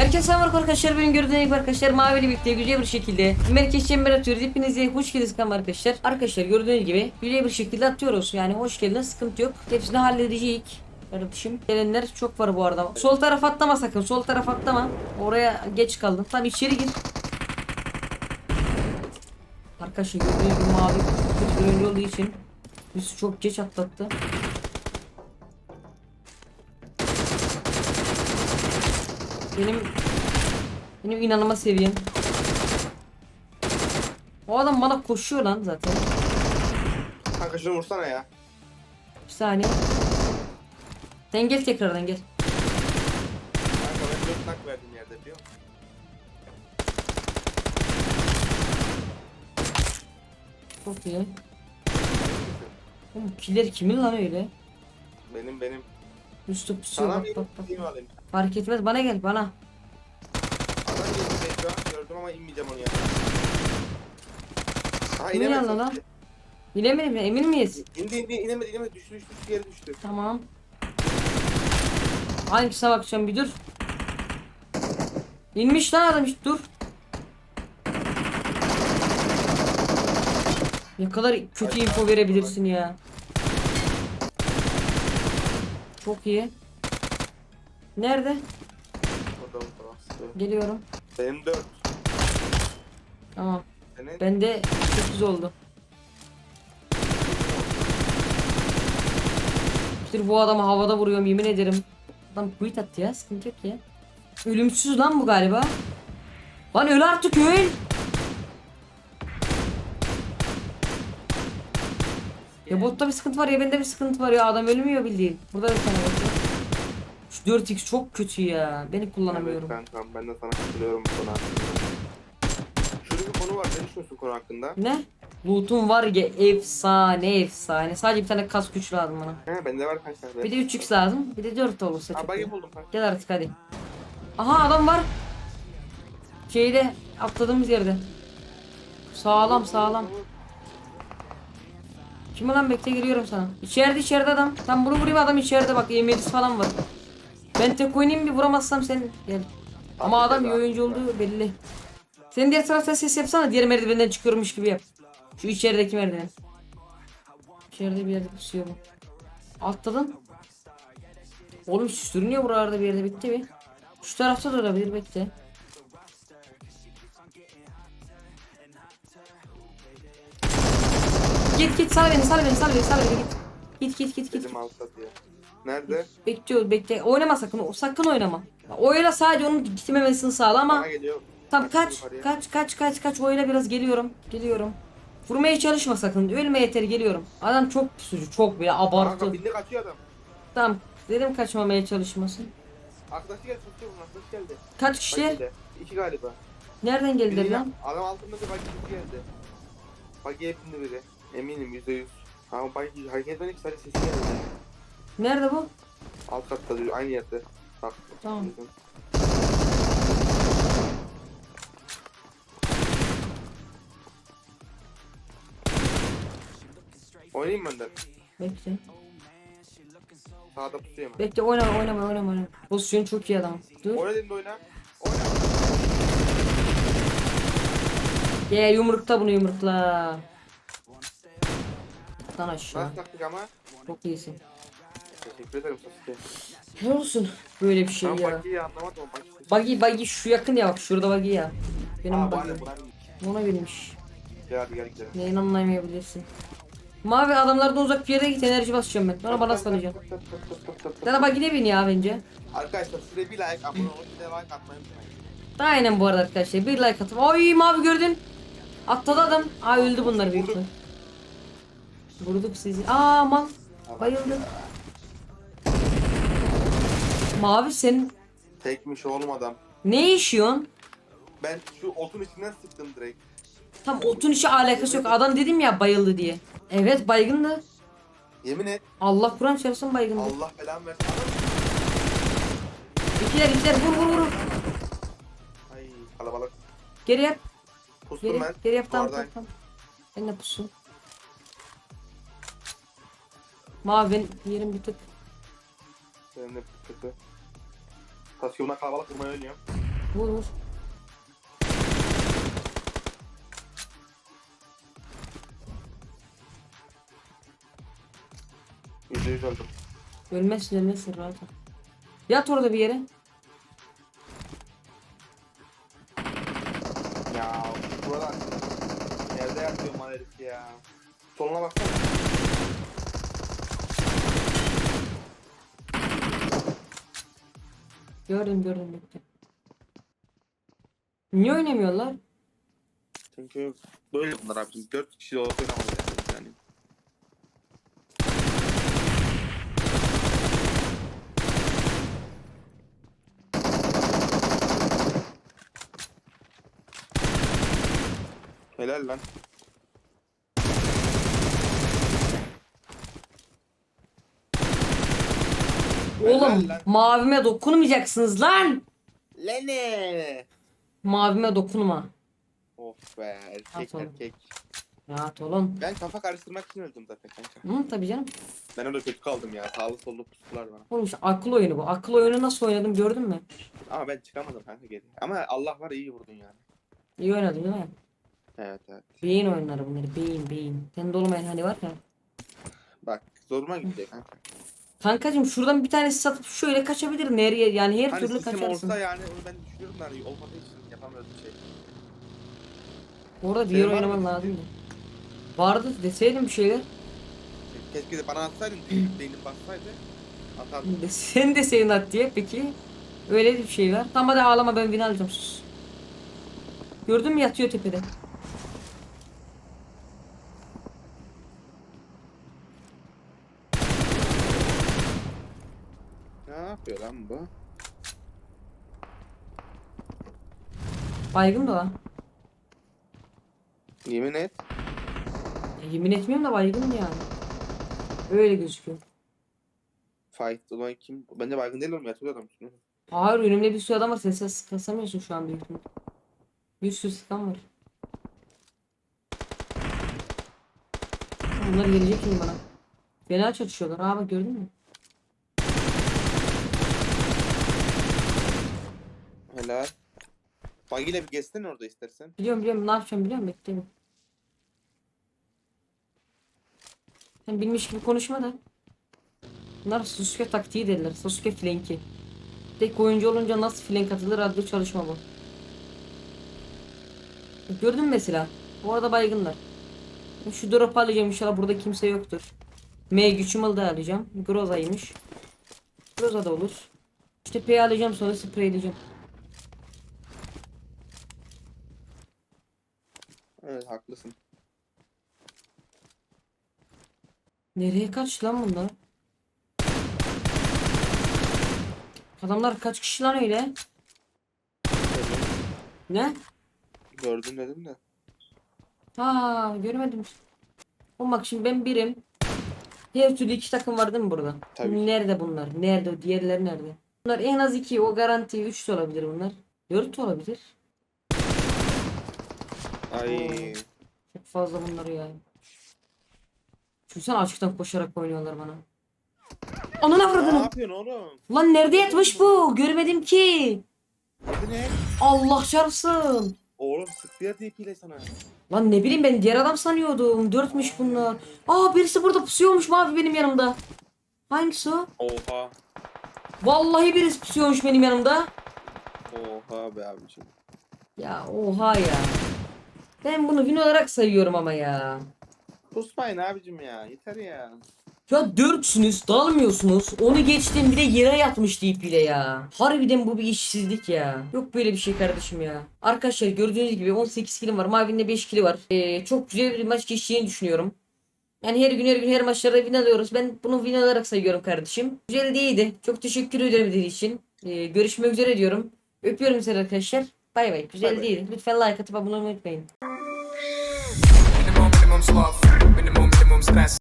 Herkese selam arkadaşlar benim gördüğünüz gibi arkadaşlar mavili birlikte güzel bir şekilde merkez çember atıyoruz. Hepinize hoş geldiniz kanalım arkadaşlar. Arkadaşlar gördüğünüz gibi güzel bir şekilde atıyoruz. Yani hoş geldiniz sıkıntı yok. Hepsini halledeceğiz. Kardeşim gelenler çok var bu arada. Sol taraf atlama sakın sol taraf atlama. Oraya geç kaldım. Tam içeri gir. Arkadaşlar gördüğünüz gibi mavi. Kötü bir olduğu için Bizi çok geç atlattı Benim benim inanılmaz seviyem. O adam bana koşuyor lan zaten. Kanka şunu vursana ya. Bir saniye. Sen gel tekrardan gel. Kanka ben dört tak verdim yerde biliyor musun? Çok iyi. Oğlum killer kimin lan öyle? Benim benim. Üstü pusuyor Sana bak bak bak. ineyim alayım. Fark etmez bana gel bana. Adam geldi an gördüm ama inmeyeceğim onu ya. Ha Kimin inemedi. yanına lan? Bilemedim ya emin miyiz? İndi indi inemedi inemedi düştü düştü düştü yere düştü. Tamam. Hangisine bakacağım bir dur. İnmiş lan adam hiç dur. Ne kadar kötü info verebilirsin ya. Çok iyi. Nerede? Orada bu taraf. Geliyorum. Benim dört. Tamam. Senin Bende 8 oldu. İşte bu adamı havada vuruyorum yemin ederim. Adam quit attı ya sıkıntı yok ya. Ölümsüz lan bu galiba. Lan öl artık öl. Ya botta bir sıkıntı var ya bende bir sıkıntı var ya adam ölmüyor bildiğin. Burada tane bot var. Şu 4x çok kötü ya. Beni kullanamıyorum. Evet kankam ben de sana katılıyorum bu konu hakkında. Şöyle bir konu var ne düşünüyorsun konu hakkında? Ne? Loot'um var ya efsane efsane. Sadece bir tane kas güç lazım bana. He bende var kanka. Bir de 3x lazım. Bir de 4 olursa çok iyi. bagi buldum kanka. Gel artık hadi. Aha adam var. Şeyde atladığımız yerde. Sağlam sağlam. Kim lan bekle geliyorum sana. İçeride içeride adam. Tam bunu vurayım adam içeride bak M7'si falan var. Ben tek oynayayım bir vuramazsam sen gel. Ama adam iyi oyuncu olduğu belli. Sen diğer taraftan ses yapsana diğer merdivenden çıkıyormuş gibi yap. Şu içerideki merdiven. İçeride bir yerde pusuyor bu. Atladın. Oğlum sürünüyor buralarda bir yerde bitti mi? Şu tarafta da olabilir bekle. Git git sal beni sal beni sal beni sal beni git. Git git git git. Dedim altta diye. Nerede? Bekliyor bekle. Oynama sakın. o- Sakın oynama. Oyla sadece onun gitmemesini sağla ama Bana geliyor. Tamam kaç kaç kaç kaç kaç oyla biraz geliyorum. Geliyorum. Vurmaya çalışma sakın. Ölme yeter geliyorum. Adam çok pusucu çok bile abarttı. Kanka bindi kaçıyor adam. Tamam dedim kaçmamaya çalışmasın. Arkadaşı geldi tutuyor bunu arkadaşı geldi. Kaç kişi? İki galiba. Nereden geldiler lan? Adam altında bir bagi geldi. Bagi hepinde biri. Eminim yüzde yüz. Ama bagi hareket etmedi ki sadece sesi geldi. Nerede bu? Alt katta duruyor aynı yerde. Bak. Tamam. Oynayayım mı önden? Bekle. Sağda pusuyor hemen. Bekle oynama oynama oynama oynama. Pozisyon çok iyi adam. Dur. Oyna dedim de oyna. Oyna. Ye yumrukta bunu yumrukla. Lan aşağı. Nasıl taktik ama? Çok iyisin. Teşekkür ederim Sasuke. Ne olsun böyle bir şey Ben ya. Bagi'yi anlamadım. Buggy buggy şu yakın ya bak şurada buggy ya. Benim Aa buggy. bari bari. Ona binmiş. Gel hadi gel gidelim. Neyin anlayamayabilirsin. Mavi adamlardan uzak bir yere git enerji basacağım ben. Sonra bana salacaksın. Sana buggy ne bin ya bence. Arkadaşlar size bir like, abone olmayı, bir de like atmayı unutmayın. Aynen bu arada arkadaşlar bir like atın. Ay mavi gördün. Atladı adam. Aa öldü bunlar büyük ihtimal. Vurduk sizi. Aa mal. Bayıldı. Mavi sen Tekmiş oğlum adam. ne işiyorsun? Ben şu otun içinden sıktım direkt. Tam otun işi alakası yok. Adam dedim ya bayıldı diye. Evet baygındı. Yemin et. Allah Kur'an çarpsın baygındı. Allah belamı versin. Adam- İkiler ikiler vur vur vur. Ay kalabalık. Geri yap. Kustum Geri, ben. geri yap tamam tamam. Ben de pusu. Mavi ben yerim bir tık. Benim de kötü. Sasuke buna kalabalık vurmayı oynuyor. Vur vur. Yüzde yüz öldüm. Ölmezsin ölmezsin rahat ol. Yat orada bir yere. Gördüm gördüm bekle. Niye oynamıyorlar? Çünkü böyle bunlar abi. Biz dört kişi de olsa oynamayız yani. Helal lan. Oğlum lan. mavime dokunmayacaksınız lan. Lene. Mavime dokunma. Of be erkek At oğlum. erkek. Rahat olun. Ben kafa karıştırmak için öldüm zaten kanka. Hı tabii canım. Ben orada kötü kaldım ya. Sağlı sollu pusular bana. Oğlum işte akıl oyunu bu. Akıl oyunu nasıl oynadım gördün mü? Ama ben çıkamadım kanka geri. Ama Allah var iyi vurdun yani. İyi oynadım değil mi? Evet evet. Beyin oyunları bunları. Beyin beyin. Senin de olmayan hani var ya. Bak zoruma gitti kanka. Kankacım şuradan bir tanesi satıp şöyle kaçabilir nereye yani her Hani türlü sistem kaçarsın. olsa yani onu ben düşünüyorum da hani olmadığı için yapamıyoruz bir şey. Orada bir Senin yer var mı oynaman bir lazım. Vardı deseydim bir şeyler. Keşke de bana atsaydın, beynim bassaydı. Atardım. De- Sen deseydin at diye peki. Öyle bir şey var. Tamam hadi ağlama ben win alacağım sus. Gördün mü yatıyor tepede. Yapıyor lan bu? Baygın da lan. Yemin et. Ya yemin etmiyorum da baygın yani. Öyle gözüküyor. Fight olan kim? Bence baygın değil oğlum yatıyor adam. Hayır önümde bir sürü adam var. Sen ses kasamıyorsun şu an büyük ihtimal. Bir sürü sıkan var. Bunlar gelecek mi bana? Fena çatışıyorlar. Aa bak gördün mü? Helal. Bagiyle bir geçsene orada istersen. Biliyorum biliyorum ne yapacağım biliyorum bekleyin. Sen bilmiş gibi konuşma da. Bunlar Sasuke taktiği derler. Sasuke flanki. Tek oyuncu olunca nasıl flank atılır adlı çalışma bu. Gördün mü mesela? Bu arada baygınlar. Şu drop alacağım inşallah burada kimse yoktur. M güçümü da alacağım. Groza'ymış. Groza da olur. İşte P alacağım sonra spreyleyeceğim. Evet haklısın. Nereye kaç lan bunlar? Adamlar kaç kişi lan öyle? Gördüm, Ne? gördüm dedim de. Ha görmedim. Oğlum bak şimdi ben birim. Her türlü iki takım var değil mi burada? Tabii. Nerede bunlar? Nerede? Diğerleri nerede? Bunlar en az iki. O garanti. Üç de olabilir bunlar. Dört de olabilir. Ay. Çok fazla bunları ya. Düşünsene açıktan koşarak oynuyorlar bana. Ananı Ne avradını. yapıyorsun oğlum? Lan nerede yatmış bu? Görmedim ki. Adı ne? Allah çarpsın. Oğlum sıktı ya DP ile sana. Lan ne bileyim ben diğer adam sanıyordum. Dörtmüş bunlar. Aa birisi burada pusuyormuş mavi benim yanımda. Hangisi o? Oha. Vallahi birisi pusuyormuş benim yanımda. Oha be abiciğim. Ya oha ya. Ben bunu win olarak sayıyorum ama ya. Pusmayın abicim ya. Yeter ya. Ya dörtsünüz dalmıyorsunuz. Onu geçtim bir de yere yatmış deyip bile ya. Harbiden bu bir işsizlik ya. Yok böyle bir şey kardeşim ya. Arkadaşlar gördüğünüz gibi 18 kilim var. Mavi'nin 5 kili var. Ee, çok güzel bir maç geçeceğini düşünüyorum. Yani her gün her gün her maçlarda win alıyoruz. Ben bunu win olarak sayıyorum kardeşim. Güzel değildi. Çok teşekkür ederim dediği için. Ee, görüşmek üzere diyorum. Öpüyorum sizi arkadaşlar. Bay bay. Güzel Bay bay. değildi. Lütfen like atıp abone olmayı unutmayın. Minimum, minimum sloth. Minimum, minimum stress.